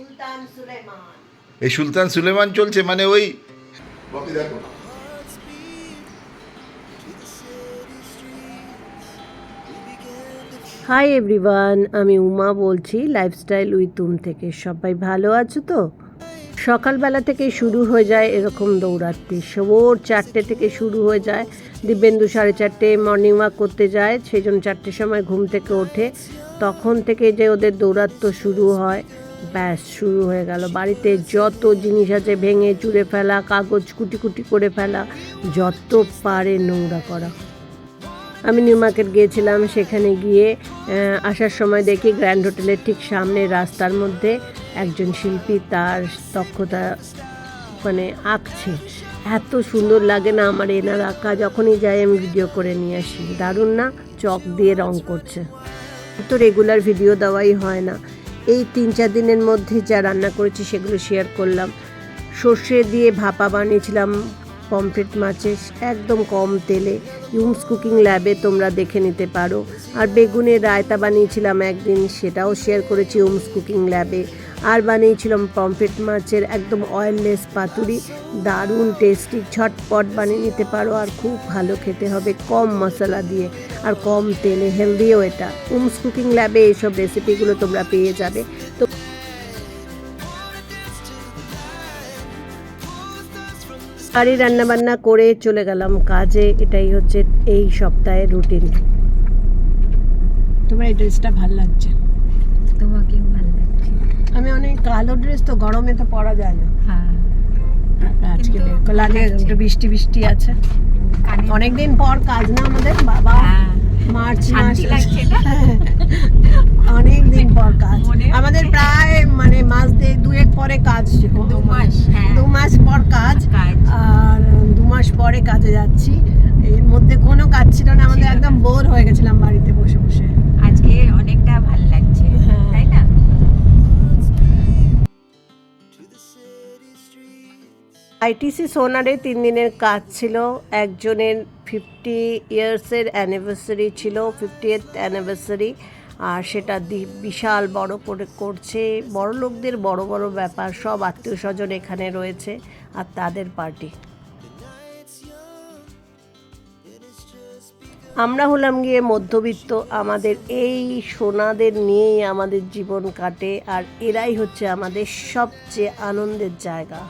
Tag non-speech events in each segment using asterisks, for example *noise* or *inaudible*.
সুলতান সুলেমান। এই সুলতান সুলেমান চলছে মানে ওই বাকি দেখো। হাই এভরিওয়ান আমি উমা বলছি লাইফস্টাইল উইথ তুম থেকে। সবাই ভালো আছো তো? সকালবেলা থেকে শুরু হয়ে যায় এরকম দৌড়াতে ভোর চারটে থেকে শুরু হয়ে যায়। দিব্যেন্দু সাড়ে চারটে মর্নিং ওয়াক করতে যায় সেই জন্য চারটের সময় ঘুম থেকে ওঠে। তখন থেকে যে ওদের দৌড়াত্ম শুরু হয়। ব্যাস, শুরু হয়ে গেল। বাড়িতে যত জিনিস আছে ভেঙে চুড়ে ফেলা, কাগজ কুটি কুটি করে ফেলা, যত পারে নোংরা করা। আমি নিউ মার্কেট গিয়েছিলাম, সেখানে গিয়ে আসার সময় দেখি গ্র্যান্ড হোটেলের ঠিক সামনে রাস্তার মধ্যে একজন শিল্পী তার দক্ষতা মানে আঁকছে। এত সুন্দর লাগে না আমার এনার আঁকা, যখনই যাই আমি ভিডিও করে নিয়ে আসি। দারুণ না? চক দিয়ে রং করছে। তো রেগুলার ভিডিও দেওয়াই হয় না। এই তিন চার দিনের মধ্যে যা রান্না করেছি সেগুলো শেয়ার করলাম। সর্ষে দিয়ে ভাপা বানিয়েছিলাম পমফ্রেট মাছের, একদম কম তেলে। ইউমস কুকিং ল্যাবে তোমরা দেখে নিতে পারো। আর বেগুনের রায়তা বানিয়েছিলাম একদিন, সেটাও শেয়ার করেছি ইউমস কুকিং ল্যাবে আর বানিয়েছিলাম পমফ্রেট মাছের একদম অয়েললেস পাতুরি। দারুণ টেস্টি ঝটপট বানিয়ে নিতে পারো। আর খুব ভালো খেতে হবে কম মশলা দিয়ে। আর কম তেলে হেলদিও এটা। উমস কুকিং ল্যাবে এইসব রেসিপিগুলো তোমরা পেয়ে যাবে। তো বাড়ি রান্নাবান্না করে চলে গেলাম কাজে। এটাই হচ্ছে এই সপ্তাহের রুটিন তোমার এই ড্রেসটা ভালো লাগছে? তোমাকে ভালো লাগছে। আমি অনেক কালো ড্রেস তো গরমে তো পরা যায় না। হ্যাঁ। আজকে বের লাগে একটু বৃষ্টি বৃষ্টি আছে অনেকদিন পর কাজ না আমাদের বাবা হ্যাঁ। মার্চ মাস। শান্তি লাগছে না? *laughs* অনেক দিন পর কাজ। আমাদের প্রায় মানে মাস দিয়ে দুয়েক পরে কাজ দু মাস হ্যাঁ। দু মাস পর কাজ। আর দু মাস পরে কাজে যাচ্ছি। এর মধ্যে কোনো কাজ ছিল না। আমাদের একদম বোর হয়ে গেছিলাম বাড়িতে বসে বসে। আজকে অনেকটা ভালো লাগছে। আইটিসি সোনারে তিন দিনের কাজ ছিল। একজনের ফিফটি ইয়ার্সের অ্যানিভার্সারি ছিল ফিফটি এইথ অ্যানিভার্সারি আর সেটা বিশাল বড় করে করছে। বড় লোকদের বড় বড় ব্যাপার, সব আত্মীয় স্বজন এখানে রয়েছে আর তাদের পার্টি। আমরা হলাম গিয়ে মধ্যবিত্ত, আমাদের এই সোনাদের নিয়েই আমাদের জীবন কাটে, আর এরাই হচ্ছে আমাদের সবচেয়ে আনন্দের জায়গা।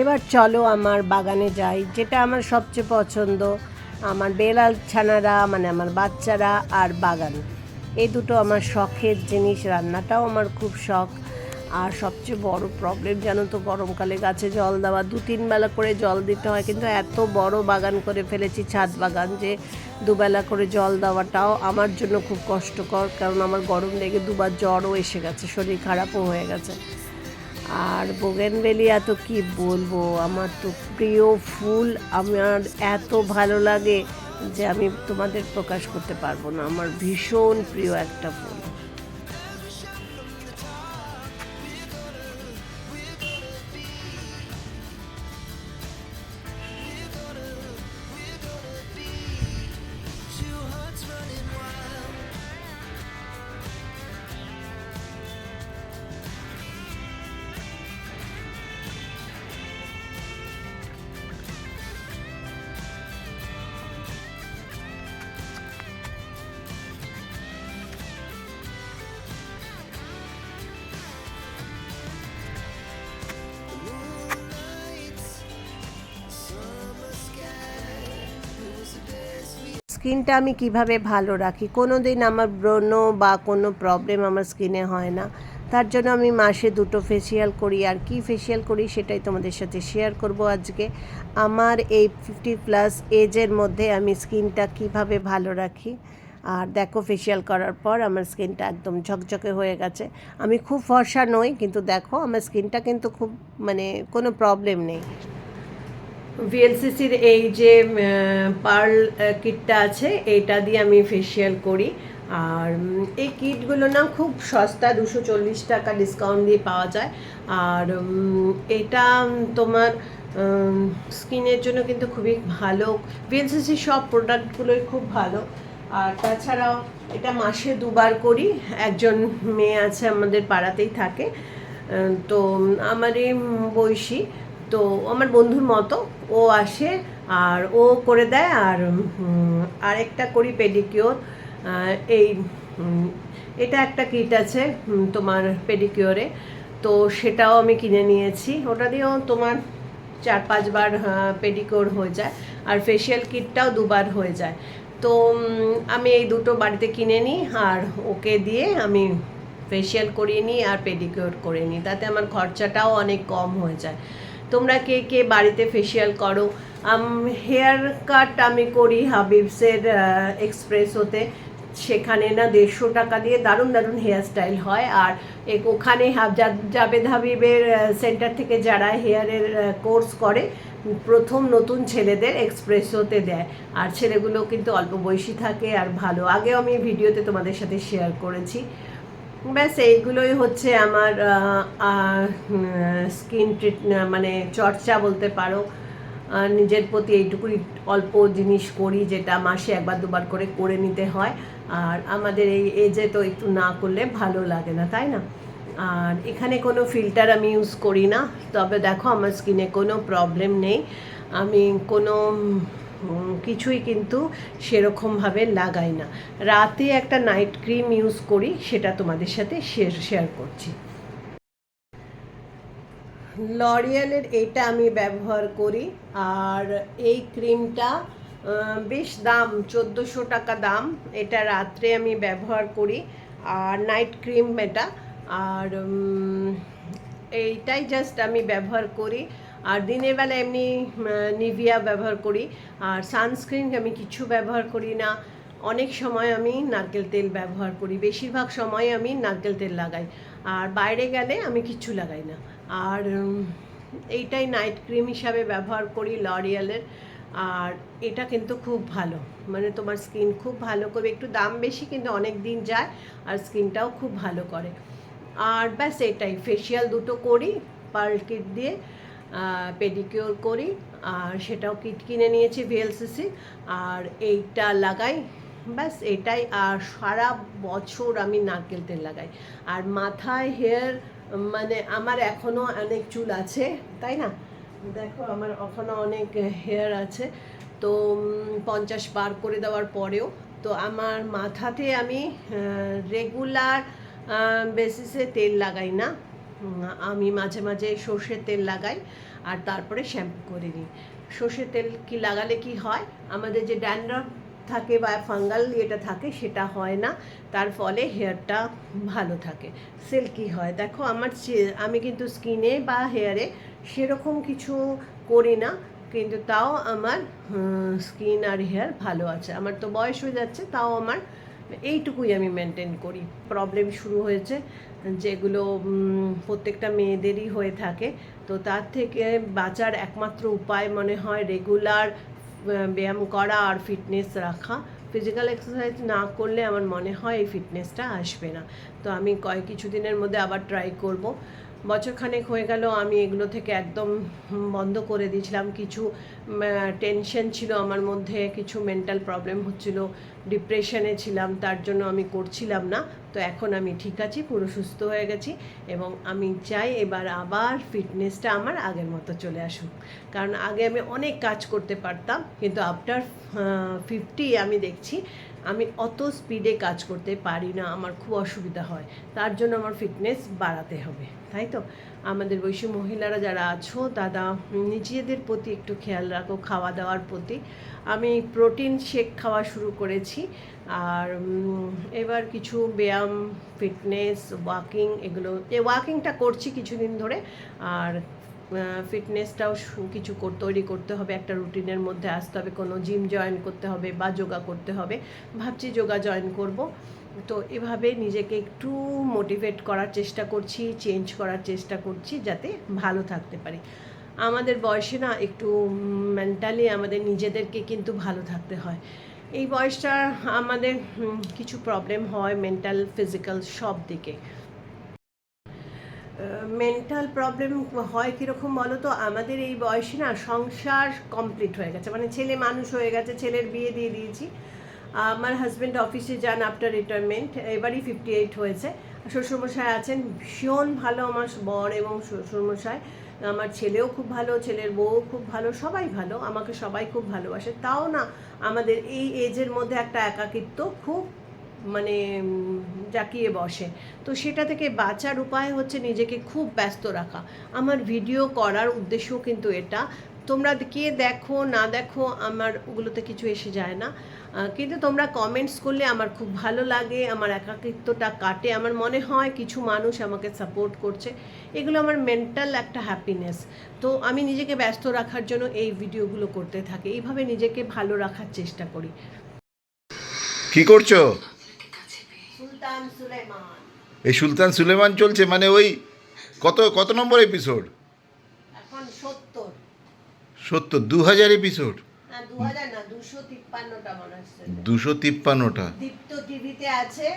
এবার চলো আমার বাগানে যাই, যেটা আমার সবচেয়ে পছন্দ, আমার বেলাল ছানারা মানে আমার বাচ্চারা আর বাগান। এই দুটো আমার শখের জিনিস, রান্নাটাও আমার খুব শখ। আর সবচেয়ে বড় প্রবলেম জানো তো, গরমকালে গাছে জল দেওয়া। দু তিন বেলা করে জল দিতে হয়, কিন্তু এত বড় বাগান করে ফেলেছি ছাদ বাগান যে দুবেলা করে জল দেওয়াটাও আমার জন্য খুব কষ্টকর, কারণ আমার গরম লেগে দুবার জ্বরও এসে গেছে, শরীর খারাপও হয়ে গেছে। আর বোগেনভেলিয়া তো কি বলব, আমার তো প্রিয় ফুল, আমার এত ভালো লাগে যে আমি তোমাদের প্রকাশ করতে পারব না, আমার ভীষণ প্রিয় একটা ফুল। স্কিনটা আমি কীভাবে ভালো রাখি? কোনো দিন আমার ব্রণ বা কোনো প্রবলেম আমার স্কিনে হয় না। তার জন্য আমি মাসে দুটো ফেসিয়াল করি। আর কি ফেসিয়াল করি সেটাই তোমাদের সাথে শেয়ার করব আজকে। আমার এই ফিফটি প্লাস এজের মধ্যে আমি স্কিনটা কীভাবে ভালো রাখি? আর দেখো ফেসিয়াল করার পর আমার স্কিনটা একদম ঝকঝকে হয়ে গেছে। আমি খুব ফর্সা নই, কিন্তু দেখো আমার স্কিনটা কিন্তু খুব মানে কোনো প্রবলেম নেই। ভিএলসিসির এই যে পার্ল কিটটা আছে, এইটা দিয়ে আমি ফেসিয়াল করি। আর এই কিটগুলো না খুব সস্তা, দুশো চল্লিশ টাকা ডিসকাউন্ট দিয়ে পাওয়া যায়। আর এটা তোমার স্কিনের জন্য কিন্তু খুবই ভালো। ভিএলসিসির সব প্রোডাক্টগুলোই খুব ভালো। আর তাছাড়াও এটা মাসে দুবার করি। একজন মেয়ে আছে আমাদের পাড়াতেই থাকে। তো আমার এই বয়সী। তো আমার বন্ধুর মতো ও আসে আর ও করে দেয় আর আরেকটা করি পেডিকিওর এই এটা একটা কিট আছে তোমার পেডিকিওরে তো সেটাও আমি কিনে নিয়েছি। ওটা দিয়েও তোমার চার পাঁচবার পেডিকিওর হয়ে যায়। আর ফেশিয়াল কিটটাও দুবার হয়ে যায়। তো আমি এই দুটো বাড়িতে কিনে নিই আর ওকে দিয়ে আমি ফেশিয়াল করিয়ে নিই আর পেডিকিওর করে নিই। তাতে আমার খরচাটাও অনেক কম হয়ে যায়। তোমরা কে কে বাড়িতে ফেসিয়াল করো? হেয়ার কাট আমি করি হাবিবসের এক্সপ্রেসোতে সেখানে না দেড়শো টাকা দিয়ে দারুণ দারুণ হেয়ার স্টাইল হয়। আর ওখানে জাবেদ হাবিবের সেন্টার থেকে যারা হেয়ারের কোর্স করে, প্রথম নতুন ছেলেদের এক্সপ্রেসোতে দেয়। আর ছেলেগুলো কিন্তু অল্প বয়সী থাকে আর ভালো। আগেও আমি ভিডিওতে তোমাদের সাথে শেয়ার করেছি। ব্যাস, এইগুলোই হচ্ছে আমার স্কিন ট্রিট মানে চর্চা বলতে পারো। নিজের প্রতি এইটুকুই অল্প জিনিস করি, যেটা মাসে একবার দুবার করে করে নিতে হয়। আর আমাদের এই এজে তো একটু না করলে ভালো লাগে না, তাই না? আর এখানে কোনো ফিল্টার আমি ইউজ করি না, তবে দেখো আমার স্কিনে কোনো প্রবলেম নেই। আমি কোনো কিছুই কিন্তু সেরকমভাবে লাগাই না। রাতে একটা নাইট ক্রিম ইউজ করি, সেটা তোমাদের সাথে শেয়ার শেয়ার করছি। লরিয়ালের এটা আমি ব্যবহার করি, আর এই ক্রিমটা বেশ দাম, চোদ্দোশো টাকা দাম। এটা রাত্রে আমি ব্যবহার করি, আর নাইট ক্রিম এটা। আর এইটাই জাস্ট আমি ব্যবহার করি। আর দিনের বেলা এমনি নিভিয়া ব্যবহার করি। আর সানস্ক্রিন আমি কিছু ব্যবহার করি না। অনেক সময় আমি নারকেল তেল ব্যবহার করি। বেশিরভাগ সময় আমি নারকেল তেল লাগাই। আর বাইরে গেলে আমি কিচ্ছু লাগাই না। আর এইটাই নাইট ক্রিম হিসাবে ব্যবহার করি লরিয়ালের। আর এটা কিন্তু খুব ভালো। মানে তোমার স্কিন খুব ভালো করবে। একটু দাম বেশি কিন্তু অনেক দিন যায় আর স্কিনটাও খুব ভালো করে। আর ব্যাস এটাই। ফেসিয়াল দুটো করি পার্ল কিট দিয়ে। পেডিকিওর করি, আর সেটাও কিট কিনে নিয়েছি ভিএলসিসি আর এইটা লাগাই, ব্যাস এটাই, আর সারা বছর আমি নারকেল তেল লাগাই। আর মাথায় হেয়ার মানে আমার এখনও অনেক চুল আছে, তাই না? দেখো আমার এখনও অনেক হেয়ার আছে, তো পঞ্চাশ পার করে দেওয়ার পরেও, তো আমার মাথাতে আমি রেগুলার বেসিসে তেল লাগাই না। আমি মাঝে মাঝে সর্ষের তেল লাগাই আর তারপরে শ্যাম্পু করে নিই। সর্ষের তেল কি লাগালে কি হয়? আমাদের যে ড্যান্ড্রফ থাকে বা ফাঙ্গাল ইয়েটা থাকে সেটা হয় না। তার ফলে হেয়ারটা ভালো থাকে। সিল্কি হয়? দেখো আমার আমি কিন্তু স্কিনে বা হেয়ারে সেরকম কিছু করি না, কিন্তু তাও আমার স্কিন আর হেয়ার ভালো আছে। আমার তো বয়স হয়ে যাচ্ছে, তাও আমার এইটুকুই আমি মেনটেন করি। প্রবলেম শুরু হয়েছে, যেগুলো প্রত্যেকটা মেয়েদেরই হয়ে থাকে। তো তার থেকে বাঁচার একমাত্র উপায় মনে হয় রেগুলার ব্যায়াম করা আর ফিটনেস রাখা। ফিজিক্যাল এক্সারসাইজ না করলে আমার মনে হয় এই ফিটনেসটা আসবে না। তো আমি কয়েক কিছুদিনের মধ্যে আবার ট্রাই করব। বছরখানেক হয়ে গেল, আমি এগুলো থেকে একদম বন্ধ করে দিয়েছিলাম। কিছু টেনশন ছিল আমার মধ্যে, কিছু মেন্টাল প্রবলেম হচ্ছিল ডিপ্রেশনে ছিলাম, তার জন্য আমি করছিলাম না। তো এখন আমি ঠিক আছি, পুরো সুস্থ হয়ে গেছি এবং আমি চাই এবার আবার ফিটনেসটা আমার আগের মতো চলে আসুক। কারণ আগে আমি অনেক কাজ করতে পারতাম, কিন্তু আফটার ফিফটি আমি দেখছি আমি অত স্পিডে কাজ করতে পারি না, আমার খুব অসুবিধা হয়। তার জন্য আমার ফিটনেস বাড়াতে হবে, তাই তো? আমাদের বৈশ্য মহিলারা যারা আছো, দাদা, নিজেদের প্রতি একটু খেয়াল রাখো খাওয়া দাওয়ার প্রতি। আমি প্রোটিন শেক খাওয়া শুরু করেছি, আর এবার কিছু ব্যায়াম ফিটনেস ওয়াকিং এগুলো ওয়াকিংটা করছি কিছুদিন ধরে, আর ফিটনেসটাও কিছু তৈরি করতে হবে, একটা রুটিনের মধ্যে আসতে হবে, কোনো জিম জয়েন করতে হবে বা যোগা করতে হবে। ভাবছি যোগা জয়েন করব। তো এভাবে নিজেকে একটু মোটিভেট করার চেষ্টা করছি চেঞ্জ করার চেষ্টা করছি, যাতে ভালো থাকতে পারি। আমাদের বয়সে না একটু মেন্টালি আমাদের নিজেদেরকে কিন্তু ভালো থাকতে হয়। এই বয়সটা আমাদের কিছু প্রবলেম হয় মেন্টাল ফিজিক্যাল সব দিকে। মেন্টাল প্রবলেম হয় কীরকম বলো তো? আমাদের এই বয়সে না সংসার কমপ্লিট হয়ে গেছে। মানে ছেলে মানুষ হয়ে গেছে, ছেলের বিয়ে দিয়ে দিয়েছি। আমার হাজব্যান্ড অফিসে যান আফটার রিটায়ারমেন্ট এবারই ফিফটি এইট হয়েছে। শ্বশুরমশাই আছেন, ভীষণ ভালো আমার বর এবং শ্বশুরমশাই। আমার ছেলেও খুব ভালো, ছেলের বউও খুব ভালো, সবাই ভালো। আমাকে সবাই খুব ভালোবাসে। তাও না আমাদের এই এজের মধ্যে একটা একাকিত্ব খুব মানে জাকিয়ে বসে। তো সেটা থেকে বাঁচার উপায় হচ্ছে নিজেকে খুব ব্যস্ত রাখা। আমার ভিডিও করার উদ্দেশ্য কিন্তু এটা। তোমরা কে দেখো, না দেখো, আমার ওগুলোতে কিছু এসে যায় না। কিন্তু তোমরা কমেন্টস করলে আমার খুব ভালো লাগে, আমার একাকিত্বটা কাটে, আমার মনে হয় কিছু মানুষ আমাকে সাপোর্ট করছে। এগুলো আমার মেন্টাল একটা হ্যাপিনেস তো আমি নিজেকে ব্যস্ত রাখার জন্য এই ভিডিওগুলো করতে থাকি। এইভাবে নিজেকে ভালো রাখার চেষ্টা করি। কি করছ? এই সুলতান সুলেমান চলছে মানে ওই কত কত নম্বর এপিসোড এখন সত্তর। সত্তর দু হাজার এপিসোড দুশো তিপ্পান্নটা মনে হচ্ছে। দুশো তিপ্পান্নটা। দীপ্ত টিভিতে আছে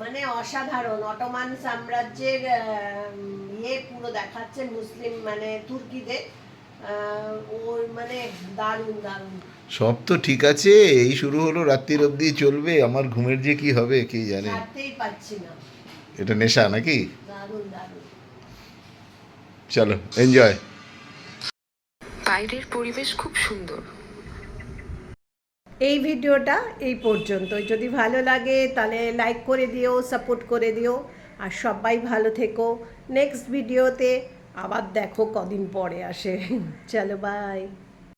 মানে অসাধারণ। অটোমান সাম্রাজ্যের ইয়ে পুরো দেখাচ্ছে মুসলিম মানে তুর্কিদের। ওর মানে দারুণ দারুণ। সব তো ঠিক আছে এই শুরু হলো রাত্রির অবধি চলবে আমার ঘুমের যে কি হবে কে জানে? এটা নেশা নাকি? চলো এনজয় বাইরের পরিবেশ খুব সুন্দর। এই ভিডিওটা এই পর্যন্ত যদি ভালো লাগে তাহলে লাইক করে দিও সাপোর্ট করে দিও। আর সবাই ভালো থেকো। নেক্সট ভিডিওতে আবার দেখো কদিন পরে আসে। *laughs* চলো বাই